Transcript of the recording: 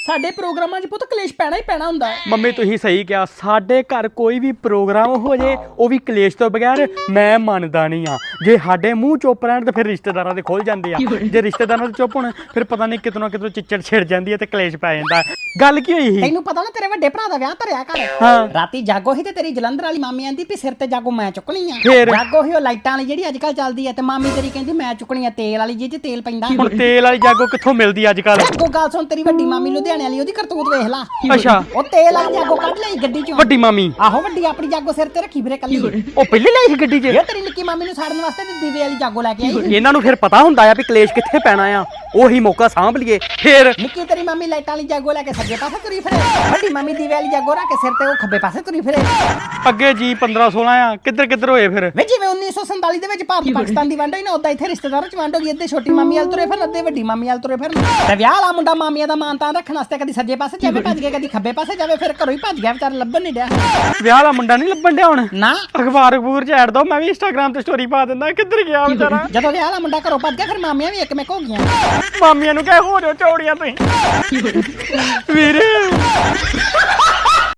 ਸਾਡੇ ਪ੍ਰੋਗਰਾਮਾਂ 'ਚ ਪੁੱਤ ਕਲੇਸ਼ ਪੈਣਾ ਹੀ ਪੈਣਾ ਹੁੰਦਾ। ਹੈ ਮੰਮੀ ਤੁਸੀਂ ਸਹੀ ਕਿਹਾ। ਸਾਡੇ ਘਰ ਕੋਈ ਵੀ ਪ੍ਰੋਗਰਾਮ ਹੋ ਜੇ ਉਹ ਵੀ ਕਲੇਸ਼ ਤੋਂ ਬਗੈਰ ਮੈਂ ਮੰਨਦਾ ਨਹੀਂ ਆ। ਜੇ ਸਾਡੇ ਮੂੰਹ ਚੁੱਪ ਰਹਿਣ ਤੇ ਫਿਰ ਰਿਸ਼ਤੇਦਾਰਾਂ ਦੇ ਖੁੱਲ ਜਾਂਦੇ ਆ। ਜੇ ਰਿਸ਼ਤੇਦਾਰਾਂ ਦੇ ਚੁੱਪ ਹੋਣ ਫਿਰ ਪਤਾ ਨਹੀਂ ਕਿਤਨੋਂ ਕਿਤੋਂ ਚਿੱਚੜ ਛਿੜ ਜਾਂਦੀ ਹੈ ਤੇ ਕਲੇਸ਼ ਪੈ ਜਾਂਦਾ। ਗੱਲ ਕੀ ਹੋਈ ਸੀ? ਤੈਨੂੰ ਪਤਾ ਨਾ ਤੇਰੇ ਵੱਡੇ ਭਰਾ ਦਾ ਵਿਆਹ ਧਰਿਆ ਹਾਂ। ਰਾਤੀ ਜਾਗੋ ਸੀ ਤੇ ਤੇਰੀ ਜਲੰਧਰ ਵਾਲੀ ਮਾਮੀ ਆਂਦੀ ਵੀ ਸਿਰ ਤੇ ਜਾਗੋ ਮੈਂ ਚੁੱਕਣੀ ਆ ਫੇਰ? ਜਾਗੋ ਸੀ ਉਹ ਲਾਈਟਾਂ ਵਾਲੀ ਜਿਹੜੀ ਅੱਜ ਕੱਲ ਚੱਲਦੀ ਆ ਤੇ ਮਾਮੀ ਤੇਰੀ ਕਹਿੰਦੀ ਮੈਂ ਚੁੱਕਣੀ ਆ ਤੇਲ ਵਾਲੀ ਜਿਹਦੇ 'ਚ ਤੇਲ ਪੈਂਦਾ। ਹੁਣ ਤੇਲ ਵਾਲੀ ਜਾਗੋ ਕਿੱਥੋਂ ਮਿਲਦੀ ਅੱਜ ਕੱਲ ਜਾਗੋ ਗੱਲ ਸੁਣ ਤੇਰੀ ਵੱਡੀ ਮਾਮੀ ਲੁਧਿਆਣੇ ਵਾਲੀ ਉਹਦੀ ਕਰਤੂਤ ਵੇਖ ਲਾ। ਅੱਛਾ। ਉਹ ਤੇਲ ਵਾਲੀ ਜਾਗੋ ਕੱਢ ਲਈ ਗੱਡੀ 'ਚੋਂ। ਵੱਡੀ ਮਾਮੀ। ਆਹੋ ਵੱਡੀ ਆਪਣੀ ਜਾਗੋ ਸਿਰ ਤੇ ਰੱਖੀ ਫਿਰੇ ਕੱਲੀ। ਉਹ ਪਹਿਲੇ ਲਈ ਸੀ ਗੱਡੀ 'ਚ? ਇਹ ਤੇਰੀ ਨਿੱਕੀ ਮਾਮੀ ਨੂੰ ਸਾੜਨ ਵਾਸਤੇ ਤੇ ਦੀਵੇ ਵਾਲੀ ਜਾਗੋ ਲੈ ਕੇ ਆਈ ਇਹਨਾਂ ਨੂੰ ਫਿਰ ਪਤਾ ਹੁੰਦਾ ਆ ਵੀ ਕਲੇਸ਼ ਕਿੱਥੇ ਪੈਣਾ ਆ। ਉਹੀ ਮੌਕਾ ਸਾਂਭ ਲਈਏ ਫਿਰ ਨਿੱਕੀ ਤੇਰੀ ਮਾਮੀ ਲਾਈਟਾਂ ਵਾਲੀ ਜਾਗੋ ਲੈ ਕੇ ਸੱਜੇ ਪਾਸੇ ਤੁਰੀ ਫਿਰੇ। ਵੱਡੀ ਮਾਮੀ ਦੀਵੇ ਵਾਲੀ ਜਾਗੋ ਰੱਖ ਕੇ ਸਿਰ ਤੇ ਉਹ ਖੱਬੇ ਪਾਸੇ ਤੁਰੀ ਫਿਰੇ। ਅੱਗੇ ਜੀ 15 16 ਆ ਕਿੱਧਰ ਕਿੱਧਰ ਹੋਏ ਫਿਰ? ਵੇ ਜਿਵੇਂ 1947 ਦੇ ਵਿੱਚ ਭਾਰਤ ਪਾਕਿਸਤਾਨ ਦੀ ਵੰਡ ਹੋਈ ਨਾ ਉਦਾਂ ਇੱਥੇ ਰਿਸ਼ਤੇਦਾਰਾਂ ਚ ਵੰਡ ਹੋ ਗਈ ਅੱਧੇ ਛੋਟੀ ਮਾਮੀ ਵਾਲ ਤੁਰੇ ਫਿਰਨ ਅੱਧੇ ਵੱਡੀ ਮਾਮੀ ਵਾਲ ਤੁਰੇ ਫਿਰਨ। ਤੇ ਵਿਆਹ ਵਾਲਾ ਮੁੰਡਾ ਮਾਮੀਆਂ ਦਾ ਮਾਨ ਤਾਂ ਰੱਖਣ ਵਾਸਤੇ ਕਦੀ ਸੱਜੇ ਪਾਸੇ ਜਾਵੇ ਭੱਜ ਕੇ ਕਦੀ ਖੱਬੇ ਪਾਸੇ ਜਾਵੇ ਫਿਰ ਘਰੋਂ ਹੀ ਭੱਜ ਗਿਆ ਵਿਚਾਰਾ ਲੱਭਣ ਨਹੀਂ ਡਿਆ। ਵਿਆਹ ਵਾਲਾ ਮੁੰਡਾ ਨਹੀਂ ਲੱਭਣ ਡਿਆ ਹੁਣ? ਨਾ। ਅਖਬਾਰ ਅਖਬੂਰ ਚ ਐਡ ਦੋ ਮੈਂ ਵੀ ਇੰਸਟਾਗ੍ਰam ਤੇ ਸਟੋਰੀ ਪਾ ਦਿੰਦਾ ਕਿੱਧਰ ਗਿਆ ਵਿਚਾਰਾ? ਜਦੋਂ ਵਿਆਹ ਵਾਲਾ ਮੁੰਡਾ ਘਰੋਂ ਭੱਜ ਗਿਆ ਫਿਰ ਮਾਮੀਆਂ ਵੀ ਇੱਕ ਮਿਕ ਹੋ ਗਈਆਂ। ਮਾਮੀਆਂ ਨੂੰ ਕਹੇ ਹੋ ਜਾਓ ਚੌੜੀਆਂ ਤੁਸੀਂ। ਵੀਰੇ।